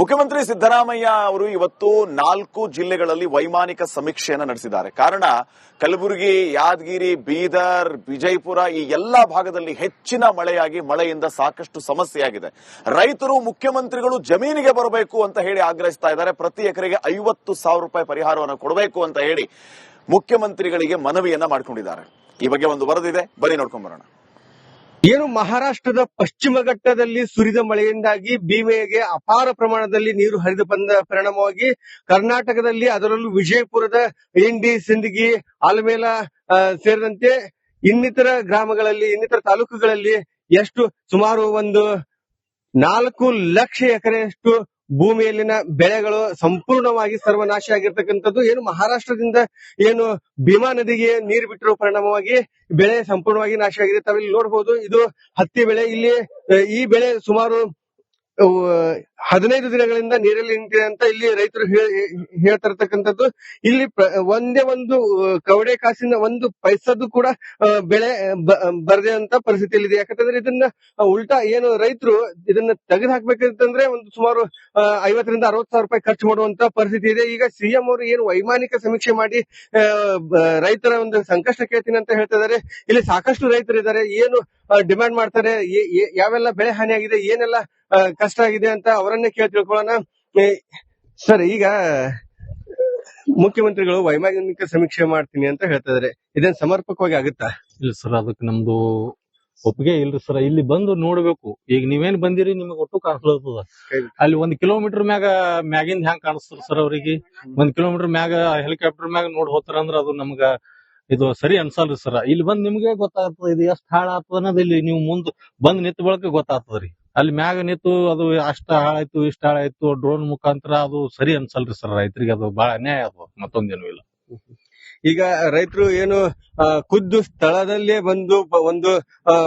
ಮುಖ್ಯಮಂತ್ರಿ ಸಿದ್ದರಾಮಯ್ಯ ಅವರು ಇವತ್ತು ನಾಲ್ಕು ಜಿಲ್ಲೆಗಳಲ್ಲಿ ವೈಮಾನಿಕ ಸಮೀಕ್ಷೆಯನ್ನು ನಡೆಸಿದ್ದಾರೆ. ಕಾರಣ, ಕಲಬುರಗಿ, ಯಾದಗಿರಿ, ಬೀದರ್, ವಿಜಯಪುರ ಈ ಎಲ್ಲಾ ಭಾಗದಲ್ಲಿ ಹೆಚ್ಚಿನ ಮಳೆಯಾಗಿ ಮಳೆಯಿಂದ ಸಾಕಷ್ಟು ಸಮಸ್ಯೆಯಾಗಿದೆ. ರೈತರು, ಮುಖ್ಯಮಂತ್ರಿಗಳು ಜಮೀನಿಗೆ ಬರಬೇಕು ಅಂತ ಹೇಳಿ ಆಗ್ರಹಿಸ್ತಾ ಇದ್ದಾರೆ. ಪ್ರತಿ ಎಕರೆಗೆ ಐವತ್ತು ಸಾವಿರ ರೂಪಾಯಿ ಪರಿಹಾರವನ್ನು ಕೊಡಬೇಕು ಅಂತ ಹೇಳಿ ಮುಖ್ಯಮಂತ್ರಿಗಳಿಗೆ ಮನವಿಯನ್ನ ಮಾಡಿಕೊಂಡಿದ್ದಾರೆ. ಈ ಬಗ್ಗೆ ಒಂದು ವರದಿದೆ. ಬರೀ ನೋಡ್ಕೊಂಡ್ ಬರೋಣ. ಏನು ಮಹಾರಾಷ್ಟ್ರದ ಪಶ್ಚಿಮ ಘಟ್ಟದಲ್ಲಿ ಸುರಿದ ಮಳೆಯಿಂದಾಗಿ ಭೀಮೆಗೆ ಅಪಾರ ಪ್ರಮಾಣದಲ್ಲಿ ನೀರು ಹರಿದು ಬಂದ ಪರಿಣಾಮವಾಗಿ ಕರ್ನಾಟಕದಲ್ಲಿ ಅದರಲ್ಲೂ ವಿಜಯಪುರದ ಇಂಡಿ ಸಿಂದಗಿ, ಆಲಮೇಲ ಸೇರಿದಂತೆ ಇನ್ನಿತರ ಗ್ರಾಮಗಳಲ್ಲಿ, ಇನ್ನಿತರ ತಾಲೂಕುಗಳಲ್ಲಿ ಎಷ್ಟು ಸುಮಾರು ಒಂದು ನಾಲ್ಕು ಲಕ್ಷ ಎಕರೆಯಷ್ಟು ಭೂಮಿಯಲ್ಲಿನ ಬೆಳೆಗಳು ಸಂಪೂರ್ಣವಾಗಿ ಸರ್ವನಾಶ ಆಗಿರ್ತಕ್ಕಂಥದ್ದು, ಏನು ಮಹಾರಾಷ್ಟ್ರದಿಂದ ಏನು ಭೀಮಾ ನದಿಗೆ ನೀರು ಬಿಟ್ಟಿರುವ ಪರಿಣಾಮವಾಗಿ ಬೆಳೆ ಸಂಪೂರ್ಣವಾಗಿ ನಾಶ ಆಗಿದೆ. ತಾವಿಲ್ಲಿ ನೋಡಬಹುದು ಇದು ಹತ್ತಿ ಬೆಳೆ. ಇಲ್ಲಿ, ಈ ಬೆಳೆ ಸುಮಾರು ಹದಿನೈದು ದಿನಗಳಿಂದ ನೀರಲ್ಲಿ ನಿಂತಿದೆ ಅಂತ ಇಲ್ಲಿ ರೈತರು ಹೇಳ್ತಿರ್ತಕ್ಕಂಥದ್ದು ಇಲ್ಲಿ ಒಂದೇ ಒಂದು ಕವಡೆ ಕಾಸಿನ ಒಂದು ಪೈಸದ್ದು ಕೂಡ ಬೆಳೆ ಬರದೆ ಅಂತ ಪರಿಸ್ಥಿತಿಯಲ್ಲಿದೆ. ಯಾಕಂತಂದ್ರೆ ಇದನ್ನ ಉಲ್ಟಾ ಏನು ರೈತರು ಇದನ್ನ ತೆಗೆದು ಹಾಕ್ಬೇಕಂತಂದ್ರೆ ಒಂದು ಸುಮಾರು ಐವತ್ತರಿಂದ ಅರವತ್ತು ಸಾವಿರ ರೂಪಾಯಿ ಖರ್ಚು ಮಾಡುವಂತ ಪರಿಸ್ಥಿತಿ ಇದೆ. ಈಗ ಸಿಎಂ ಅವರು ಏನು ವೈಮಾನಿಕ ಸಮೀಕ್ಷೆ ಮಾಡಿ ರೈತರ ಒಂದು ಸಂಕಷ್ಟ ಕೇಳ್ತೀನಿ ಅಂತ ಹೇಳ್ತಾ ಇದಾರೆ ಇಲ್ಲಿ ಸಾಕಷ್ಟು ರೈತರು ಇದ್ದಾರೆ ಏನು ಡಿಮ್ಯಾಂಡ್ ಮಾಡ್ತಾರೆ. ಯಾವೆಲ್ಲ ಬೆಳೆ ಹಾನಿಯಾಗಿದೆ, ಏನೆಲ್ಲ ಕಷ್ಟ ಆಗಿದೆ ಅಂತ ಅವರನ್ನೇ ಕೇಳಿ ತಿಳ್ಕೊಳ್ಳೋಣ. ಸರ್, ಈಗ, ಮುಖ್ಯಮಂತ್ರಿಗಳು ವೈಮಾನಿಕ ಸಮೀಕ್ಷೆ ಮಾಡ್ತೀನಿ ಅಂತ ಹೇಳ್ತಾ ಇದಾರೆ. ಇದನ್ ಸಮರ್ಪಕವಾಗಿ ಆಗುತ್ತಾ? ಇಲ್ಲ ಸರ್, ಅದಕ್ಕೆ ನಮ್ದು ಒಪ್ಪಿಗೆ ಇಲ್ರಿ ಸರ್. ಇಲ್ಲಿ ಬಂದು ನೋಡ್ಬೇಕು. ಈಗ ನೀವೇನ್ ಬಂದಿರಿ, ನಿಮಗೆ ಒಟ್ಟು ಕಾಣಿಸ್ಲತ್ತದ ಅಲ್ಲಿ ಒಂದ್ ಕಿಲೋಮೀಟರ್ ಮ್ಯಾಗ, ಮ್ಯಾಗಿಂದ ಹೆಂಗ್ ಕಾಣಿಸ್ತಾರ ಸರ್ ಅವ್ರಿಗೆ? ಒಂದ್ ಕಿಲೋಮೀಟರ್ ಮ್ಯಾಗ, ಹೆಲಿಕಾಪ್ಟರ್ ಮ್ಯಾಗ ನೋಡ್ ಹೋತಾರ ಅಂದ್ರ ಅದು ನಮ್ಗ ಇದು ಸರಿ ಅನ್ಸಲ್ರಿ ಸರ್. ಇಲ್ಲಿ ಬಂದ್ ನಿಮ್ಗೆ ಗೊತ್ತಾಗ್ತದ, ಇದು ಎಷ್ಟ್ ಹಾಳಾಗ್ತದ ಅನ್ನೋದು ಇಲ್ಲಿ ನೀವು ಮುಂದ್ ಬಂದ್ ನಿಂತ ಬಳಕ ಗೊತ್ತಾಗ್ತದ್ರಿ. ಅಲ್ಲಿ ಮ್ಯಾಗ ನಿಂತು ಅದು ಅಷ್ಟ ಹಾಳಾಯ್ತು ಇಷ್ಟ ಹಾಳಾಯ್ತು ಡ್ರೋನ್ ಮುಖಾಂತರ ಅದು ಸರಿ ಅನ್ಸಲ್ರಿ ಸರ್ ರೈತರಿಗೆ ಅದು ಬಹಳ ಅನ್ಯಾಯ ಅದು ಮತ್ತೊಂದೇನು ಇಲ್ಲ. ಈಗ ರೈತರು ಏನು ಖುದ್ದು ಸ್ಥಳದಲ್ಲೇ ಬಂದು ಬ- ಒಂದು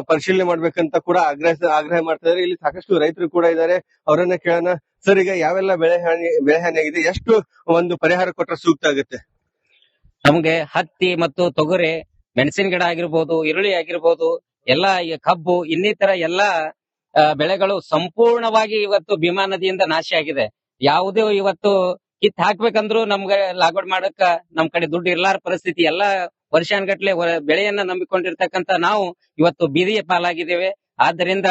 ಪರಿಶೀಲನೆ ಮಾಡ್ಬೇಕಂತ ಕೂಡ ಆಗ್ರಹ ಆಗ್ರಹ ಮಾಡ್ತಾ ಇದಾರೆ. ಇಲ್ಲಿ ಸಾಕಷ್ಟು ರೈತರು ಕೂಡ ಇದ್ದಾರೆ ಅವರನ್ನ ಕೇಳೋಣ. ಸರ್ ಈಗ ಯಾವೆಲ್ಲ ಬೆಳೆ ಹಾನಿ ಬೆಳೆ ಹಾನಿ ಆಗಿದೆ? ಎಷ್ಟು ಒಂದು ಪರಿಹಾರ ಕೊಟ್ಟರೆ ಸೂಕ್ತ ಆಗುತ್ತೆ? ನಮ್ಗೆ ಹತ್ತಿ ಮತ್ತು ತೊಗರಿ ಮೆಣಸಿನ ಗಿಡ ಆಗಿರ್ಬೋದು ಈರುಳ್ಳಿ ಆಗಿರ್ಬೋದು ಎಲ್ಲಾ ಈಗ ಕಬ್ಬು ಇನ್ನಿತರ ಎಲ್ಲಾ ಬೆಳೆಗಳು ಸಂಪೂರ್ಣವಾಗಿ ಇವತ್ತು ಭೀಮಾ ನದಿಯಿಂದ ನಾಶ ಆಗಿದೆ. ಯಾವುದೇ ಇವತ್ತು ಕಿತ್ ಹಾಕ್ಬೇಕಂದ್ರು ನಮ್ಗೆ ಲಾಗೋಡ್ ಮಾಡಕ್ಕ ನಮ್ ಕಡೆ ದುಡ್ಡು ಇರ್ಲಾರ ಪರಿಸ್ಥಿತಿ, ಎಲ್ಲಾ ವರ್ಷಾನ್ಗಟ್ಲೆ ಬೆಳೆಯನ್ನ ನಂಬಿಕೊಂಡಿರ್ತಕ್ಕಂತ ನಾವು ಇವತ್ತು ಬೀದಿಯ ಪಾಲಾಗಿದ್ದೇವೆ. ಆದ್ದರಿಂದ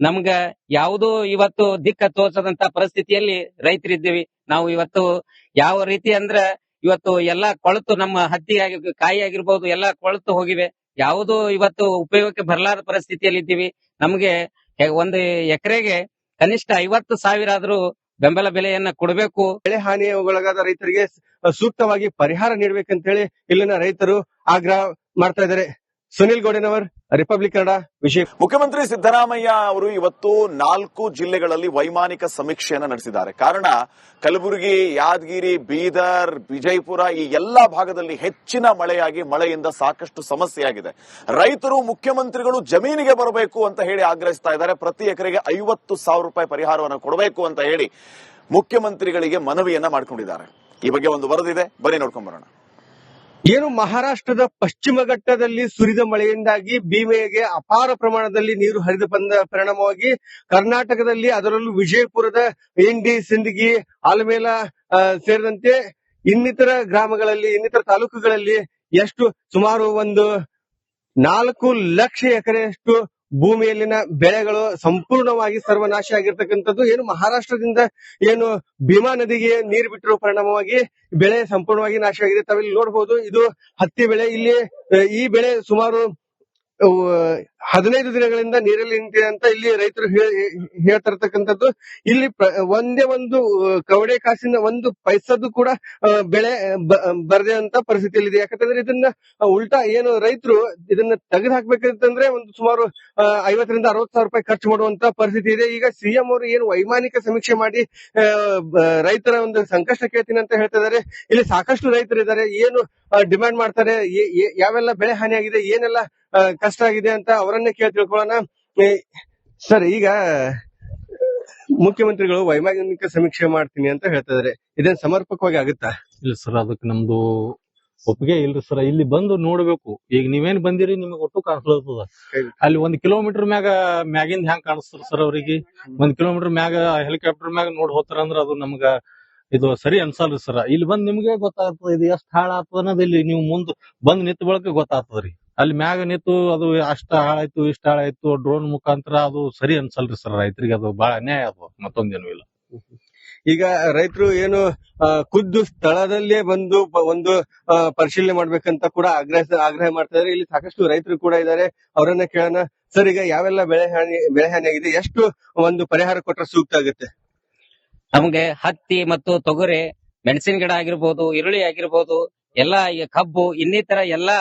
ನಮ್ಗ ಯಾವುದು ಇವತ್ತು ದಿಕ್ಕ ತೋರ್ಸದಂತ ಪರಿಸ್ಥಿತಿಯಲ್ಲಿ ರೈತರಿದ್ದೀವಿ. ನಾವು ಇವತ್ತು ಯಾವ ರೀತಿ ಅಂದ್ರ ಇವತ್ತು ಎಲ್ಲಾ ಕೊಳತು ನಮ್ಮ ಹತ್ತಿ ಆಗಿ ಕಾಯಿ ಆಗಿರ್ಬೋದು ಎಲ್ಲಾ ಕೊಳತು ಹೋಗಿವೆ. ಯಾವುದು ಇವತ್ತು ಉಪಯೋಗಕ್ಕೆ ಬರಲಾರ ಪರಿಸ್ಥಿತಿಯಲ್ಲಿ ಇದ್ದೀವಿ ನಮ್ಗೆ ಒಂದು ಎಕರೆಗೆ ಕನಿಷ್ಠ ಐವತ್ತು ಸಾವಿರ ಆದ್ರೂ ಬೆಂಬಲ ಬೆಲೆಯನ್ನ ಕೊಡಬೇಕು. ಬೆಳೆ ಹಾನಿ ಒಳಗಾದ ರೈತರಿಗೆ ಸೂಕ್ತವಾಗಿ ಪರಿಹಾರ ನೀಡಬೇಕಂತ ಹೇಳಿ ಇಲ್ಲಿನ ರೈತರು ಆಗ್ರಹ ಮಾಡ್ತಾ ಇದ್ದಾರೆ. ಸುನಿಲ್ ಗೌಡನವರ್ ರಿಪಬ್ಲಿಕ್ ಕನ್ನಡ ವಿಷಯ ಮುಖ್ಯಮಂತ್ರಿ ಸಿದ್ದರಾಮಯ್ಯ ಅವರು ಇವತ್ತು ನಾಲ್ಕು ಜಿಲ್ಲೆಗಳಲ್ಲಿ ವೈಮಾನಿಕ ಸಮೀಕ್ಷೆಯನ್ನು ನಡೆಸಿದ್ದಾರೆ. ಕಾರಣ, ಕಲಬುರಗಿ, ಯಾದಗಿರಿ, ಬೀದರ್, ವಿಜಯಪುರ ಈ ಎಲ್ಲಾ ಭಾಗದಲ್ಲಿ ಹೆಚ್ಚಿನ ಮಳೆಯಾಗಿ ಮಳೆಯಿಂದ ಸಾಕಷ್ಟು ಸಮಸ್ಯೆಯಾಗಿದೆ. ರೈತರು, ಮುಖ್ಯಮಂತ್ರಿಗಳು ಜಮೀನಿಗೆ ಬರಬೇಕು ಅಂತ ಹೇಳಿ ಆಗ್ರಹಿಸ್ತಾ ಇದ್ದಾರೆ. ಪ್ರತಿ ಎಕರೆಗೆ ಐವತ್ತು ಸಾವಿರ ರೂಪಾಯಿ ಪರಿಹಾರವನ್ನು ಕೊಡಬೇಕು ಅಂತ ಹೇಳಿ ಮುಖ್ಯಮಂತ್ರಿಗಳಿಗೆ ಮನವಿಯನ್ನ ಮಾಡಿಕೊಂಡಿದ್ದಾರೆ. ಈ ಬಗ್ಗೆ ಒಂದು ವರದಿದೆ ಬನ್ನಿ ನೋಡ್ಕೊಂಡ್ ಬರೋಣ. ಏನು ಮಹಾರಾಷ್ಟ್ರದ ಪಶ್ಚಿಮ ಘಟ್ಟದಲ್ಲಿ ಸುರಿದ ಮಳೆಯಿಂದಾಗಿ ಭೀಮೆಗೆ ಅಪಾರ ಪ್ರಮಾಣದಲ್ಲಿ ನೀರು ಹರಿದು ಬಂದ ಪರಿಣಾಮವಾಗಿ ಕರ್ನಾಟಕದಲ್ಲಿ ಅದರಲ್ಲೂ ವಿಜಯಪುರದ ಎಂಡಿ ಸಿಂದಗಿ, ಆಲಮೇಲ ಸೇರಿದಂತೆ ಇನ್ನಿತರ ಗ್ರಾಮಗಳಲ್ಲಿ, ಇನ್ನಿತರ ತಾಲೂಕುಗಳಲ್ಲಿ ಎಷ್ಟು ಸುಮಾರು ಒಂದು ನಾಲ್ಕು ಲಕ್ಷ ಎಕರೆಯಷ್ಟು ಭೂಮಿಯಲ್ಲಿನ ಬೆಳೆಗಳು ಸಂಪೂರ್ಣವಾಗಿ ಸರ್ವನಾಶ ಆಗಿರ್ತಕ್ಕಂಥದ್ದು, ಏನು ಮಹಾರಾಷ್ಟ್ರದಿಂದ ಏನು ಭೀಮಾ ನದಿಗೆ ನೀರು ಬಿಟ್ಟಿರುವ ಪರಿಣಾಮವಾಗಿ ಬೆಳೆ ಸಂಪೂರ್ಣವಾಗಿ ನಾಶ ಆಗಿದೆ ತಾವಿಲ್ಲಿ ನೋಡಬಹುದು ಇದು ಹತ್ತಿ ಬೆಳೆ. ಇಲ್ಲಿ, ಈ ಬೆಳೆ ಸುಮಾರು ಹದಿನೈದು ದಿನಗಳಿಂದ ನೀರಲ್ಲಿ ನಿಂತಿದೆ ಅಂತ ಇಲ್ಲಿ ರೈತರು ಹೇಳ್ತಿರ್ತಕ್ಕಂಥದ್ದು ಇಲ್ಲಿ ಒಂದೇ ಒಂದು ಕವಡೆ ಕಾಸಿನ ಒಂದು ಪೈಸದ್ದು ಕೂಡ ಬೆಳೆ ಬರದೆ ಅಂತ ಪರಿಸ್ಥಿತಿಯಲ್ಲಿದೆ. ಯಾಕಂತಂದ್ರೆ ಇದನ್ನ ಉಲ್ಟಾ ಏನು ರೈತರು ಇದನ್ನ ತೆಗೆದು ಹಾಕ್ಬೇಕಂತಂದ್ರೆ ಒಂದು ಸುಮಾರು ಐವತ್ತರಿಂದ ಅರವತ್ತು ಸಾವಿರ ರೂಪಾಯಿ ಖರ್ಚು ಮಾಡುವಂತ ಪರಿಸ್ಥಿತಿ ಇದೆ. ಈಗ ಸಿಎಂ ಅವರು ಏನು ವೈಮಾನಿಕ ಸಮೀಕ್ಷೆ ಮಾಡಿ ರೈತರ ಒಂದು ಸಂಕಷ್ಟ ಕೇಳ್ತೀನಿ ಅಂತ ಹೇಳ್ತಾ ಇದಾರೆ. ಇಲ್ಲಿ ಸಾಕಷ್ಟು ರೈತರು ಇದ್ದಾರೆ ಏನು ಡಿಮ್ಯಾಂಡ್ ಮಾಡ್ತಾರೆ. ಯಾವೆಲ್ಲ ಬೆಳೆ ಹಾನಿಯಾಗಿದೆ, ಏನೆಲ್ಲ ಕಷ್ಟ ಆಗಿದೆ ಅಂತ ಅವರನ್ನೇ ಕೇಳಿ ತಿಳ್ಕೊಳ್ಳೋಣ. ಸರ್ ಈಗ ಮುಖ್ಯಮಂತ್ರಿಗಳು ವೈಮಾನಿಕ ಸಮೀಕ್ಷೆ ಮಾಡ್ತೀನಿ ಅಂತ ಹೇಳ್ತಾ ಇದಾರೆ. ಇದನ್ ಸಮರ್ಪಕವಾಗಿ ಆಗುತ್ತಾ? ಇಲ್ಲ ಸರ್ ಅದಕ್ಕೆ ನಮ್ದು ಒಪ್ಪಿಗೆ ಇಲ್ರಿ ಸರ್. ಇಲ್ಲಿ ಬಂದು ನೋಡ್ಬೇಕು. ಈಗ ನೀವೇನ್ ಬಂದಿರಿ ನಿಮಗೆ ಒಟ್ಟು ಕಾಣಿಸ್ಲತ್ತದ ಅಲ್ಲಿ ಒಂದ್ ಕಿಲೋಮೀಟರ್ ಮ್ಯಾಗ ಮ್ಯಾಗಿಂದ ಹೆಂಗ್ ಕಾಣಿಸ್ತಾರ ಸರ್ ಅವ್ರಿಗೆ? ಒಂದ್ ಕಿಲೋಮೀಟರ್ ಮ್ಯಾಗ ಹೆಲಿಕಾಪ್ಟರ್ ಮ್ಯಾಗ ನೋಡ್ ಹೋತಾರ ಅಂದ್ರ ಅದು ನಮ್ಗ ಇದು ಸರಿ ಅನ್ಸಲ್ರಿ ಸರ್. ಇಲ್ಲಿ ಬಂದ್ ನಿಮ್ಗೆ ಗೊತ್ತಾಗ್ತದ ಇದು ಎಷ್ಟ್ ಹಾಳಾಗ್ತದ ಅನ್ನೋದು ಇಲ್ಲಿ ನೀವು ಮುಂದ್ ಬಂದ್ ನಿಂತ ಬಳಕ ಗೊತ್ತಾಗ್ತದ್ರಿ ಅಲ್ಲಿ ಮ್ಯಾಗ ನಿಂತು ಅದು ಅಷ್ಟ ಹಾಳಾಯ್ತು ಇಷ್ಟ ಹಾಳಾಯ್ತು ಡ್ರೋನ್ ಮುಖಾಂತರ ಅದು ಸರಿ ಅನ್ಸಲ್ರಿ ಸರ್ ರೈತರಿಗೆ ಅದು ಬಹಳ ಅನ್ಯಾಯ ಅದು ಮತ್ತೊಂದೇನು ಇಲ್ಲ. ಈಗ ರೈತರು ಏನು ಕುದ್ದು ಖುದ್ದು ಸ್ಥಳದಲ್ಲೇ ಬಂದು ಒಂದು ಪರಿಶೀಲನೆ ಮಾಡ್ಬೇಕಂತ ಕೂಡ ಆಗ್ರಹ ಆಗ್ರಹ ಮಾಡ್ತಾ ಇದಾರೆ. ಇಲ್ಲಿ ಸಾಕಷ್ಟು ರೈತರು ಕೂಡ ಇದ್ದಾರೆ ಅವರನ್ನ ಕೇಳೋಣ. ಸರ್ ಈಗ ಯಾವೆಲ್ಲ ಬೆಳೆ ಹಾನಿ ಬೆಳೆ ಹಾನಿ ಆಗಿದೆ ಎಷ್ಟು ಒಂದು ಪರಿಹಾರ ಕೊಟ್ರೆ ಸೂಕ್ತ ಆಗುತ್ತೆ? ನಮ್ಗೆ ಹತ್ತಿ ಮತ್ತು ತೊಗರಿ ಮೆಣಸಿನ ಗಿಡ ಆಗಿರ್ಬೋದು ಈರುಳ್ಳಿ ಆಗಿರ್ಬೋದು ಎಲ್ಲಾ ಈ ಕಬ್ಬು ಇನ್ನಿತರ ಎಲ್ಲಾ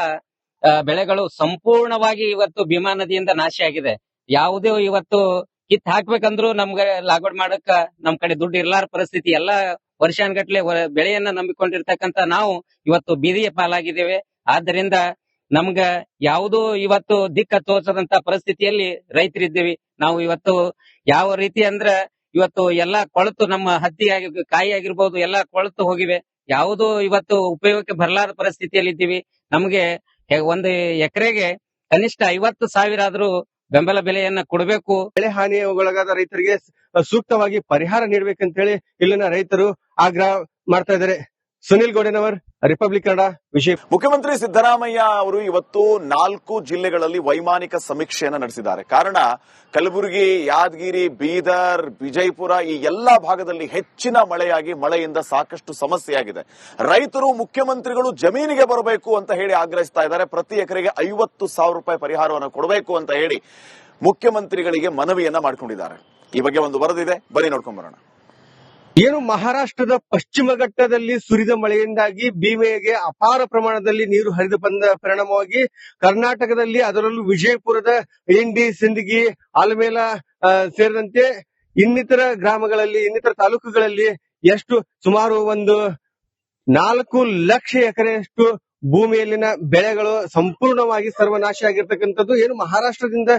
ಬೆಳೆಗಳು ಸಂಪೂರ್ಣವಾಗಿ ಇವತ್ತು ಭೀಮಾ ನದಿಯಿಂದ ನಾಶ ಆಗಿದೆ. ಯಾವುದೇ ಇವತ್ತು ಕಿತ್ ಹಾಕ್ಬೇಕಂದ್ರು ನಮ್ಗೆ ಲಾಗೋಡ್ ಮಾಡಕ್ಕ ನಮ್ ಕಡೆ ದುಡ್ಡು ಇರ್ಲಾರ ಪರಿಸ್ಥಿತಿ ಎಲ್ಲಾ ವರ್ಷಾನ್ಗಟ್ಲೆ ಬೆಳೆಯನ್ನ ನಂಬಿಕೊಂಡಿರ್ತಕ್ಕಂತ ನಾವು ಇವತ್ತು ಬೀದಿಯ ಪಾಲಾಗಿದ್ದೇವೆ. ಆದ್ದರಿಂದ ನಮ್ಗ ಯಾವುದೋ ಇವತ್ತು ದಿಕ್ಕ ತೋಚದಂತ ಪರಿಸ್ಥಿತಿಯಲ್ಲಿ ರೈತರಿದ್ದೀವಿ. ನಾವು ಇವತ್ತು ಯಾವ ರೀತಿ ಅಂದ್ರ ಇವತ್ತು ಎಲ್ಲಾ ಕೊಳತು ನಮ್ಮ ಹತ್ತಿ ಆಗಿ ಕಾಯಿ ಆಗಿರ್ಬೋದು ಎಲ್ಲಾ ಕೊಳತು ಹೋಗಿವೆ. ಯಾವುದೋ ಇವತ್ತು ಉಪಯೋಗಕ್ಕೆ ಬರಲಾರ ಪರಿಸ್ಥಿತಿಯಲ್ಲಿ ಇದ್ದೀವಿ ನಮ್ಗೆ ಒಂದು ಎಕರೆಗೆ ಕನಿಷ್ಠ ಐವತ್ತು ಸಾವಿರ ಆದ್ರೂ ಬೆಂಬಲ ಬೆಲೆಯನ್ನ ಕೊಡಬೇಕು. ಬೆಳೆ ಹಾನಿ ಒಳಗಾದ ರೈತರಿಗೆ ಸೂಕ್ತವಾಗಿ ಪರಿಹಾರ ನೀಡಬೇಕಂತ ಹೇಳಿ ಇಲ್ಲಿನ ರೈತರು ಆಗ್ರಹ ಮಾಡ್ತಾ ಇದ್ದಾರೆ. ಸುನಿಲ್ ಗೌಡನವರ್ ರಿಪಬ್ಲಿಕ್ ಕನ್ನಡ ವಿಷಯ ಮುಖ್ಯಮಂತ್ರಿ ಸಿದ್ದರಾಮಯ್ಯ ಅವರು ಇವತ್ತು ನಾಲ್ಕು ಜಿಲ್ಲೆಗಳಲ್ಲಿ ವೈಮಾನಿಕ ಸಮೀಕ್ಷೆಯನ್ನು ನಡೆಸಿದ್ದಾರೆ. ಕಾರಣ, ಕಲಬುರಗಿ, ಯಾದಗಿರಿ, ಬೀದರ್, ವಿಜಯಪುರ ಈ ಎಲ್ಲಾ ಭಾಗದಲ್ಲಿ ಹೆಚ್ಚಿನ ಮಳೆಯಾಗಿ ಮಳೆಯಿಂದ ಸಾಕಷ್ಟು ಸಮಸ್ಯೆಯಾಗಿದೆ. ರೈತರು, ಮುಖ್ಯಮಂತ್ರಿಗಳು ಜಮೀನಿಗೆ ಬರಬೇಕು ಅಂತ ಹೇಳಿ ಆಗ್ರಹಿಸ್ತಾ ಇದ್ದಾರೆ. ಪ್ರತಿ ಎಕರೆಗೆ ಐವತ್ತು ಸಾವಿರ ರೂಪಾಯಿ ಪರಿಹಾರವನ್ನು ಕೊಡಬೇಕು ಅಂತ ಹೇಳಿ ಮುಖ್ಯಮಂತ್ರಿಗಳಿಗೆ ಮನವಿಯನ್ನ ಮಾಡಿಕೊಂಡಿದ್ದಾರೆ. ಈ ಬಗ್ಗೆ ಒಂದು ವರದಿದೆ. ಬರೀ ನೋಡ್ಕೊಂಡ್ ಬರೋಣ. ಏನು ಮಹಾರಾಷ್ಟ್ರದ ಪಶ್ಚಿಮ ಘಟ್ಟದಲ್ಲಿ ಸುರಿದ ಮಳೆಯಿಂದಾಗಿ ಭೀಮೆಗೆ ಅಪಾರ ಪ್ರಮಾಣದಲ್ಲಿ ನೀರು ಹರಿದು ಬಂದ ಪರಿಣಾಮವಾಗಿ ಕರ್ನಾಟಕದಲ್ಲಿ ಅದರಲ್ಲೂ ವಿಜಯಪುರದ ಇಂಡಿ ಸಿಂದಗಿ, ಆಲಮೇಲ ಸೇರಿದಂತೆ ಇನ್ನಿತರ ಗ್ರಾಮಗಳಲ್ಲಿ, ಇನ್ನಿತರ ತಾಲೂಕುಗಳಲ್ಲಿ ಎಷ್ಟು ಸುಮಾರು ಒಂದು ನಾಲ್ಕು ಲಕ್ಷ ಎಕರೆಯಷ್ಟು ಭೂಮಿಯಲ್ಲಿನ ಬೆಳೆಗಳು ಸಂಪೂರ್ಣವಾಗಿ ಸರ್ವನಾಶ ಆಗಿರ್ತಕ್ಕಂಥದ್ದು, ಏನು ಮಹಾರಾಷ್ಟ್ರದಿಂದ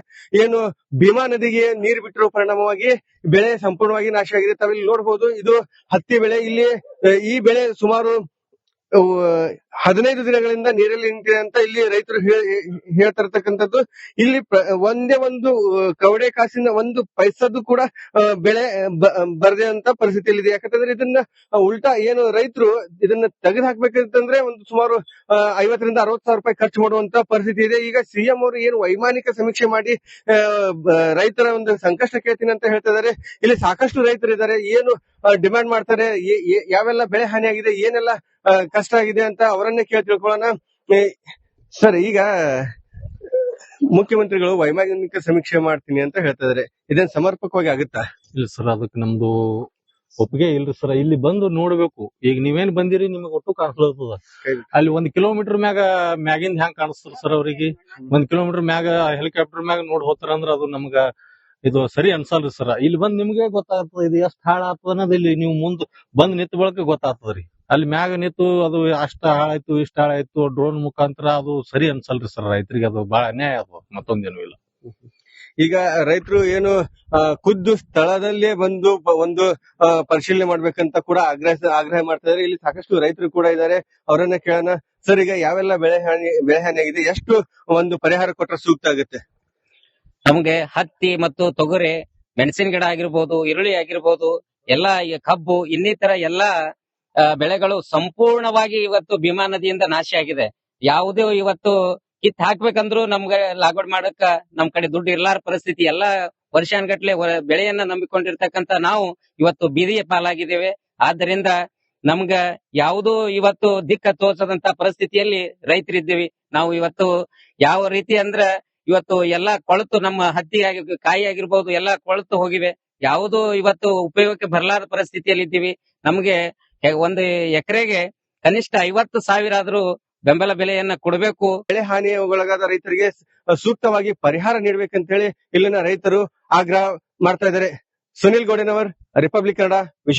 ಏನು ಭೀಮಾ ನದಿಗೆ ನೀರು ಬಿಟ್ಟಿರೋ ಪರಿಣಾಮವಾಗಿ ಬೆಳೆ ಸಂಪೂರ್ಣವಾಗಿ ನಾಶ ಆಗಿದೆ. ತಾವಿಲ್ಲಿ ನೋಡಬಹುದು ಇದು ಹತ್ತಿ ಬೆಳೆ, ಇಲ್ಲಿ, ಈ ಬೆಳೆ ಸುಮಾರು ಹದಿನೈದು ದಿನಗಳಿಂದ ನೀರಲ್ಲಿ ನಿಂತಿದೆ ಅಂತ ಇಲ್ಲಿ ರೈತರು ಹೇಳ್ತಿರ್ತಕ್ಕಂಥದ್ದು ಇಲ್ಲಿ ಒಂದೇ ಒಂದು ಕವಡೆ ಕಾಸಿನ ಒಂದು ಪೈಸದ್ದು ಕೂಡ ಬೆಳೆ ಬರದೆ ಅಂತ ಪರಿಸ್ಥಿತಿಯಲ್ಲಿ ಇದೆ ಯಾಕಂತಂದ್ರೆ ಇದನ್ನ ಉಲ್ಟಾ ಏನು ರೈತರು ಇದನ್ನ ತೆಗೆದು ಹಾಕ್ಬೇಕಂತಂದ್ರೆ ಒಂದು ಸುಮಾರು ಐವತ್ತರಿಂದ ಅರವತ್ತು ಸಾವಿರ ರೂಪಾಯಿ ಖರ್ಚು ಮಾಡುವಂತ ಪರಿಸ್ಥಿತಿ ಇದೆ. ಈಗ ಸಿಎಂ ಅವರು ಏನು ವೈಮಾನಿಕ ಸಮೀಕ್ಷೆ ಮಾಡಿ ರೈತರ ಒಂದು ಸಂಕಷ್ಟ ಕೇಳ್ತೀನಿ ಅಂತ ಹೇಳ್ತಾ ಇದಾರೆ. ಇಲ್ಲಿ ಸಾಕಷ್ಟು ರೈತರು ಇದ್ದಾರೆ ಏನು ಡಿಮ್ಯಾಂಡ್ ಮಾಡ್ತಾರೆ. ಯಾವೆಲ್ಲ ಬೆಳೆ ಹಾನಿಯಾಗಿದೆ, ಏನೆಲ್ಲ ಕಷ್ಟ ಆಗಿದೆ ಅಂತ ಅವರನ್ನೇ ಕೇಳಿ ತಿಳ್ಕೊಳ್ಳೋಣ. ಸರ್ ಈಗ ಮುಖ್ಯಮಂತ್ರಿಗಳು ವೈಮಾನಿಕ ಸಮೀಕ್ಷೆ ಮಾಡ್ತೀನಿ ಅಂತ ಹೇಳ್ತಾ ಇದಾರೆ. ಇದೇನ್ ಸಮರ್ಪಕವಾಗಿ ಆಗುತ್ತಾ? ಇಲ್ಲ ಸರ್ ಅದಕ್ಕೆ ನಮ್ದು ಒಪ್ಪಿಗೆ ಇಲ್ರಿ ಸರ್. ಇಲ್ಲಿ ಬಂದು ನೋಡ್ಬೇಕು. ಈಗ ನೀವೇನ್ ಬಂದಿರಿ ನಿಮ್ಗೆ ಒಟ್ಟು ಕಾಣಿಸ್ಲತ್ತದ ಅಲ್ಲಿ ಒಂದ್ ಕಿಲೋಮೀಟರ್ ಮ್ಯಾಗ ಮ್ಯಾಗಿಂದ ಹೆಂಗ್ ಕಾಣಿಸ್ತದ ಸರ್ ಅವ್ರಿಗೆ? ಒಂದ್ ಕಿಲೋಮೀಟರ್ ಮ್ಯಾಗ ಹೆಲಿಕಾಪ್ಟರ್ ಮ್ಯಾಗ ನೋಡ್ ಹೋತಾರ ಅಂದ್ರ ಅದು ನಮ್ಗ ಇದು ಸರಿ ಅನ್ಸಲ್ರಿ ಸರ್. ಇಲ್ಲಿ ಬಂದ್ ನಿಮ್ಗೆ ಗೊತ್ತಾಗ್ತದ ಇದು ಎಷ್ಟ್ ಹಾಳಾಗ್ತದ ಅನ್ನೋದು ಇಲ್ಲಿ ನೀವು ಮುಂದ್ ಬಂದ್ ನಿಂತ ಬಳಕ ಗೊತ್ತಾಗ್ತದ್ರಿ. ಅಲ್ಲಿ ಮ್ಯಾಗ ನಿಂತು ಅದು ಅಷ್ಟ ಹಾಳಾಯ್ತು ಇಷ್ಟ ಹಾಳಾಯ್ತು ಡ್ರೋನ್ ಮುಖಾಂತರ ಅದು ಸರಿ ಅನ್ಸಲ್ರಿ ಸರ್ ರೈತರಿಗೆ ಅದು ಬಹಳ ಅನ್ಯಾಯ ಅದು. ಮತ್ತೊಂದೇನು ಇಲ್ಲ. ಈಗ ರೈತರು ಏನು ಆ, ಖುದ್ದು ಸ್ಥಳದಲ್ಲೇ ಬಂದು ಒಂದು ಪರಿಶೀಲನೆ ಮಾಡ್ಬೇಕಂತ ಕೂಡ ಆಗ್ರಹ ಆಗ್ರಹ ಮಾಡ್ತಾ ಇಲ್ಲಿ ಸಾಕಷ್ಟು ರೈತರು ಕೂಡ ಇದ್ದಾರೆ ಅವರನ್ನ ಕೇಳೋಣ. ಸರ್ ಈಗ ಯಾವೆಲ್ಲ ಬೆಳೆ ಹಾನಿ ಬೆಳೆ ಹಾನಿ ಆಗಿದೆ? ಎಷ್ಟು ಒಂದು ಪರಿಹಾರ ಕೊಟ್ರೆ ಸೂಕ್ತ ಆಗುತ್ತೆ? ನಮ್ಗೆ ಹತ್ತಿ ಮತ್ತು ತೊಗರಿ ಮೆಣಸಿನ ಗಿಡ ಆಗಿರ್ಬೋದು ಈರುಳ್ಳಿ ಆಗಿರ್ಬೋದು ಎಲ್ಲಾ ಈ ಕಬ್ಬು ಇನ್ನಿತರ ಎಲ್ಲಾ ಬೆಳೆಗಳು ಸಂಪೂರ್ಣವಾಗಿ ಇವತ್ತು ಭೀಮಾ ನದಿಯಿಂದ ನಾಶ ಆಗಿದೆ. ಯಾವುದೇ ಇವತ್ತು ಕಿತ್ ಹಾಕ್ಬೇಕಂದ್ರು ನಮ್ಗೆ ಲಾಗೋಡ್ ಮಾಡಕ್ಕ ನಮ್ ಕಡೆ ದುಡ್ಡು ಇರ್ಲಾರ ಪರಿಸ್ಥಿತಿ ಎಲ್ಲಾ ವರ್ಷಾನ್ಗಟ್ಲೆ ಬೆಳೆಯನ್ನ ನಂಬಿಕೊಂಡಿರ್ತಕ್ಕಂತ ನಾವು ಇವತ್ತು ಬೀದಿಯ ಪಾಲಾಗಿದ್ದೇವೆ. ಆದ್ದರಿಂದ ನಮ್ಗ ಯಾವುದೋ ಇವತ್ತು ದಿಕ್ಕ ತೋರ್ಸದಂತ ಪರಿಸ್ಥಿತಿಯಲ್ಲಿ ರೈತರಿದ್ದೀವಿ. ನಾವು ಇವತ್ತು ಯಾವ ರೀತಿ ಅಂದ್ರ ಇವತ್ತು ಎಲ್ಲಾ ಕೊಳತು ನಮ್ಮ ಹತ್ತಿ ಆಗಿ ಕಾಯಿ ಆಗಿರ್ಬಹುದು ಎಲ್ಲಾ ಕೊಳತು ಹೋಗಿವೆ. ಯಾವುದೋ ಇವತ್ತು ಉಪಯೋಗಕ್ಕೆ ಬರಲಾರದ ಪರಿಸ್ಥಿತಿಯಲ್ಲಿ ಇದ್ದೀವಿ ನಮ್ಗೆ ಒಂದು ಎಕರೆಗೆ ಕನಿಷ್ಠ ಐವತ್ತು ಸಾವಿರ ಆದ್ರೂ ಬೆಂಬಲ ಬೆಲೆಯನ್ನ ಕೊಡಬೇಕು. ಬೆಳೆ ಹಾನಿ ಒಳಗಾದ ರೈತರಿಗೆ ಸೂಕ್ತವಾಗಿ ಪರಿಹಾರ ನೀಡಬೇಕಂತ ಹೇಳಿ ಇಲ್ಲಿನ ರೈತರು ಆಗ್ರಹ ಮಾಡ್ತಾ ಇದ್ದಾರೆ. ಸುನಿಲ್ ಗೋಡೆನವರ್, ರಿಪಬ್ಲಿಕ್ ಕನ್ನಡ ವಿಷಯ